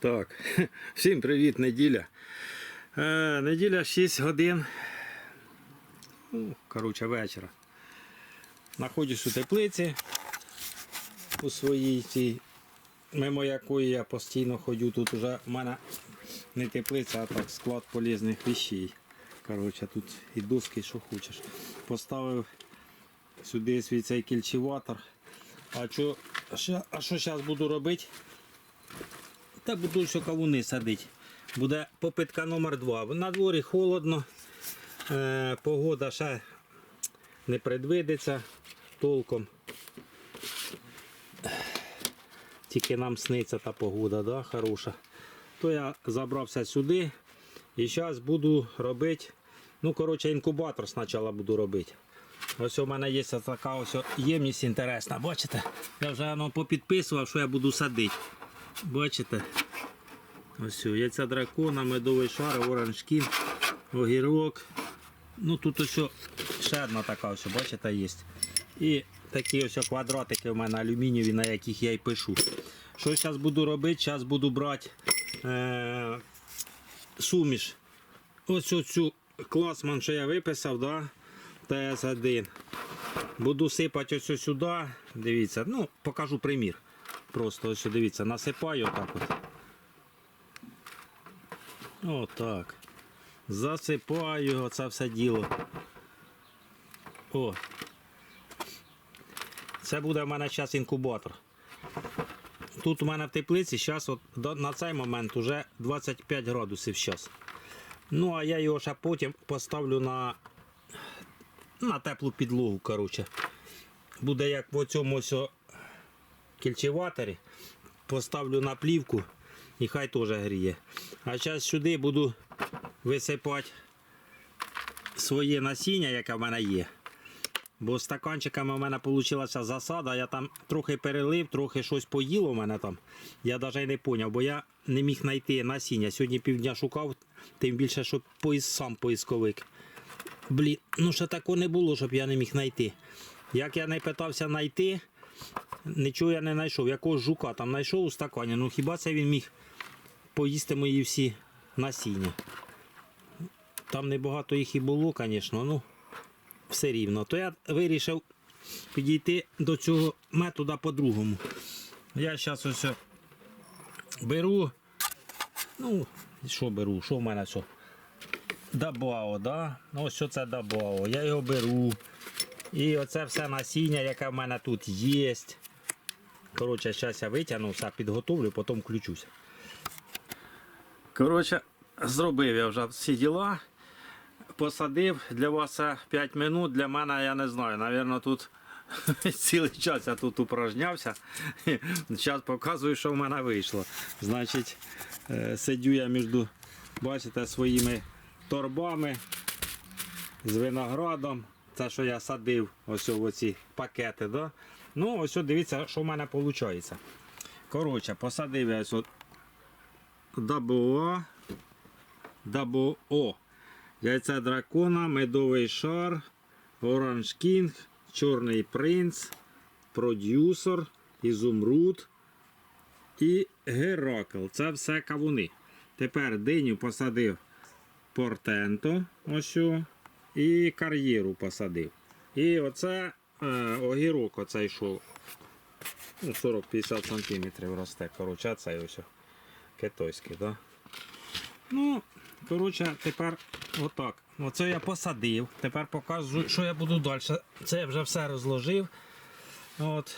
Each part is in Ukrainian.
Так, всім привіт, неділя. Е, неділя 6 годин. Ну, коротше, вечора. Знаходжусь у теплиці у своїй цій, мимо якої я постійно ходжу. Тут вже в мене не теплиця, а так склад полезних вещей. Коротше, тут і доски, що хочеш. Поставив сюди свій цей кільчеватор. А що, а що зараз буду робити? Та буду що кавуни садити. Буде попитка номер два. На дворі холодно, е, погода ще не предвидиться толком. Тільки нам сниться та погода, да, хороша. То я забрався сюди і зараз буду робити. Ну, коротше, інкубатор спочатку буду робити. Ось у мене є така ось ємність інтересна. Бачите? Я вже воно попідписував, що я буду садити. Бачите? Ось яйця дракона, медовий шар, оранжкін, огірок. Ну тут ось ще одна така ось, бачите, є. І такі ось квадратики в мене алюмінієві, на яких я й пишу. Що зараз буду робити? Зараз буду брати е- суміш. Ось оцю класман, що я виписав, да? ТС1. Буду сипати ось сюди. Дивіться, ну, покажу примір. Просто ось дивіться, насипаю отак от. Отак. Засипаю його, це все діло. О. Це буде в мене зараз інкубатор. Тут у мене в теплиці зараз от, на цей момент вже 25 градусів зараз. Ну, а я його ще потім поставлю на, на теплу підлогу. коротше. Буде як в цьому ось о кільчеваторі. Поставлю на плівку і хай теж гріє. А зараз сюди буду висипати своє насіння, яке в мене є. Бо стаканчиками в мене вийшла засада, я там трохи перелив, трохи щось поїло в мене там. Я навіть не зрозумів, бо я не міг знайти насіння. Сьогодні півдня шукав, тим більше, що поїзд сам поисковик. Блін, ну ще такого не було, щоб я не міг знайти. Як я не питався знайти, нічого я не знайшов. Якогось жука там знайшов у стакані. Ну хіба це він міг поїсти мої всі насіння? Там небагато їх і було, звісно, ну все рівно. То я вирішив підійти до цього метода по-другому. Я зараз ось беру. Ну, що беру? Що в мене що? Дабао, да? Ну, ось це дабао. Я його беру. І оце все насіння, яке в мене тут є. Коротше, зараз я витягну, все підготовлю, потім включуся. Коротше, зробив я вже всі діла. Посадив для вас 5 минут. Для мене я не знаю. Навірно, тут цілий час я тут упражнявся. Зараз показую, що в мене вийшло. Значить, е, сидю я між, бачите, своїми торбами з виноградом. Це, що я садив, ось оці пакети. Да? Ну, ось от дивіться, що в мене виходить. Коротше, посадив я ось от ДАБО, ДАБО. Яйця дракона, медовий шар, оранж кінг, чорний принц, продюсер, ізумруд і Геракл. Це все кавуни. Тепер диню посадив портенто, ось і кар'єру посадив. І оце огірок оцей йшов. Ну, 40-50 см росте. Коротше, цей ось китайський, да? Ну, коротше, тепер отак. Оце я посадив. Тепер показую, що я буду далі. Це я вже все розложив. От.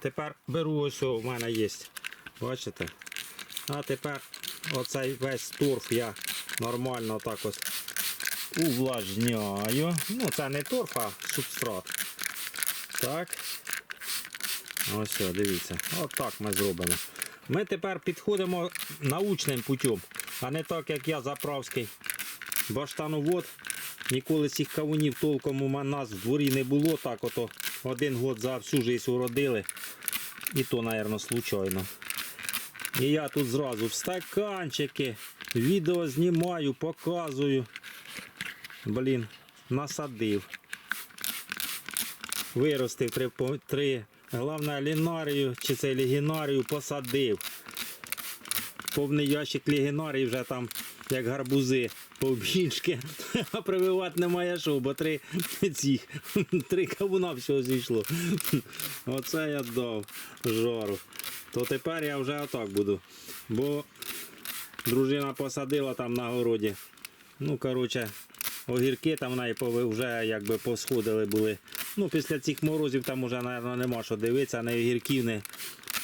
Тепер беру ось у мене є. Бачите? А тепер оцей весь торф я нормально так ось увлажняю. Ну, це не торф, а субстрат. Так. Ось, дивіться. Отак ми зробимо. Ми тепер підходимо научним путем, а не так, як я заправський баштановод. Ніколи цих кавунів толком у нас в дворі не було. Так ото один год за всю життя уродили. І то, мабуть, случайно. І я тут зразу в стаканчики, відео знімаю, показую. Блін, насадив. Виростив три, три Головне лінарію чи це лігінарію посадив. повний ящик легенарій вже там, як гарбузи, повбільшки. А прививати немає що, бо три цих, три кавуна всього зійшло. Оце я дав жару. То тепер я вже отак буду. Бо дружина посадила там на городі. Ну, коротше, огірки там вже якби посходили були. Ну, після цих морозів там вже, мабуть, нема що дивитися, не огірків, не.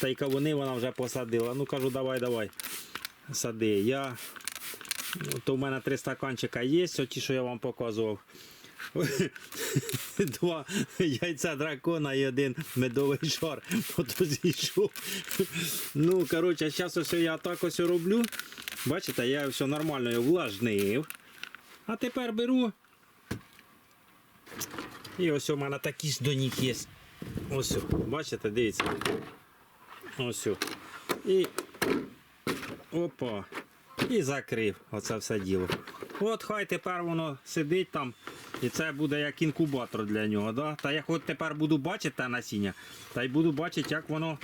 Та й кавуни вона вже посадила. Ну кажу, давай, давай. Сади. Я. То в мене три стаканчика є, ті, що я вам показував. Два яйця дракона і один медовий шар. Ото зійшов. Ну, коротше, зараз ось я так ось роблю. Бачите, я все нормально влажнив. А тепер беру. І ось у мене такі ж до них є. Ось, бачите, дивіться. Ось. І. Опа. І закрив оце все діло. От хай тепер воно сидить там. І це буде як інкубатор для нього. Да? Та я хоч тепер буду бачити те насіння, та й буду бачити, як воно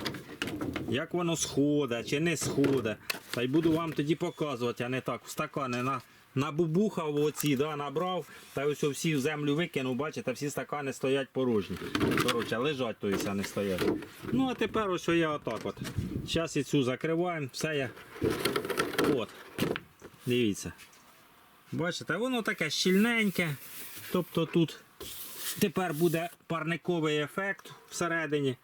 як воно сходить чи не сходить. Та й буду вам тоді показувати, а не так в стакани на, набубухав оці, да, набрав, та ось всі в землю викинув, бачите, всі стакани стоять порожні. Коротше, лежать, то а не стоять. Ну а тепер ось я отак от. Зараз і цю закриваємо, все я. От. Дивіться. Бачите, воно таке щільненьке. Тобто тут тепер буде парниковий ефект всередині.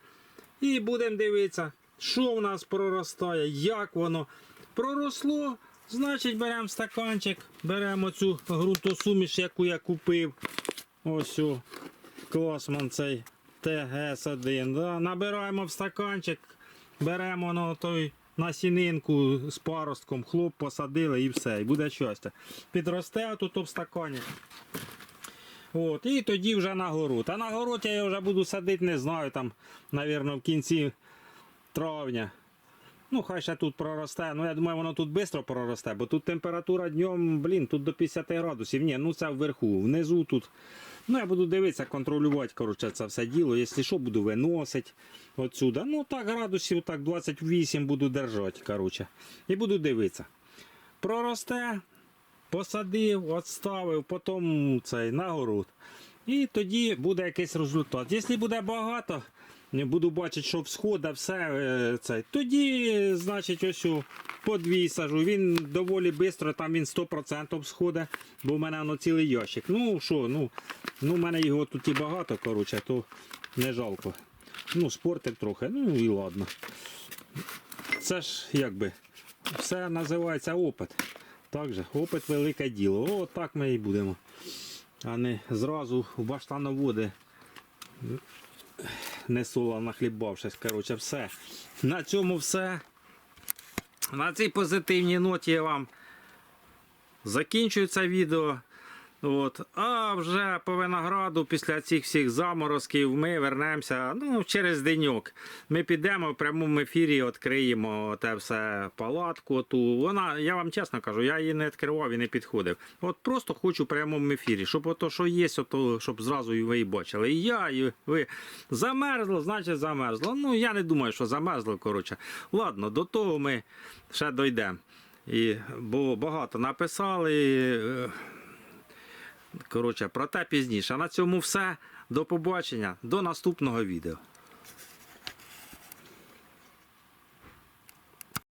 І будемо дивитися, що в нас проростає, як воно проросло. Значить, беремо стаканчик, беремо цю ґрунтосуміш, яку я купив. Ось о, класман цей ТГС1. Да? Набираємо в стаканчик, беремо на той насінинку з паростком, хлоп посадили і все, і буде щастя. Підросте тут в стакані. От, і тоді вже на город. А на город я вже буду садити, не знаю, там, навірно, в кінці травня. Ну, хай ще тут проросте. Ну, я думаю, воно тут швидко проросте, бо тут температура днем, блін, тут до 50 градусів. Ні, ну це вверху, внизу тут. Ну, я буду дивитися, контролювати, коротше, це все діло. Якщо що, буду виносити отсюда. Ну, так, градусів, так, 28 буду держати, коротше. І буду дивитися. Проросте, посадив, відставив, потім цей нагород. І тоді буде якийсь результат. Якщо буде багато, не буду бачити, що всходить все е, це. Тоді, значить, ось о, по дві сажу. Він доволі швидко, там він 100% всходить, бо в мене воно цілий ящик. Ну що, ну, ну в мене його тут і багато, коротше, то не жалко. Ну, спортив трохи, ну і ладно. Це ж якби все називається опит. Так же, опит велике діло. О, так ми і будемо. А не зразу в баштановоди не соло нахлібавшись. Коротше, все. На цьому все. На цій позитивній ноті я вам закінчую це відео. От. А вже по винограду після цих всіх заморозків ми вернемося ну, через деньок. Ми підемо в прямому ефірі, відкриємо те все палатку. Ту. Вона, я вам чесно кажу, я її не відкривав і не підходив. От просто хочу в прямому ефірі, щоб ото, що є, ото, щоб зразу і ви бачили. І я, і ви замерзло, значить замерзло. Ну я не думаю, що замерзло. Коротше. Ладно, до того ми ще дійдемо. Бо багато написали. Коротше, про те пізніше. А на цьому все. До побачення, до наступного відео.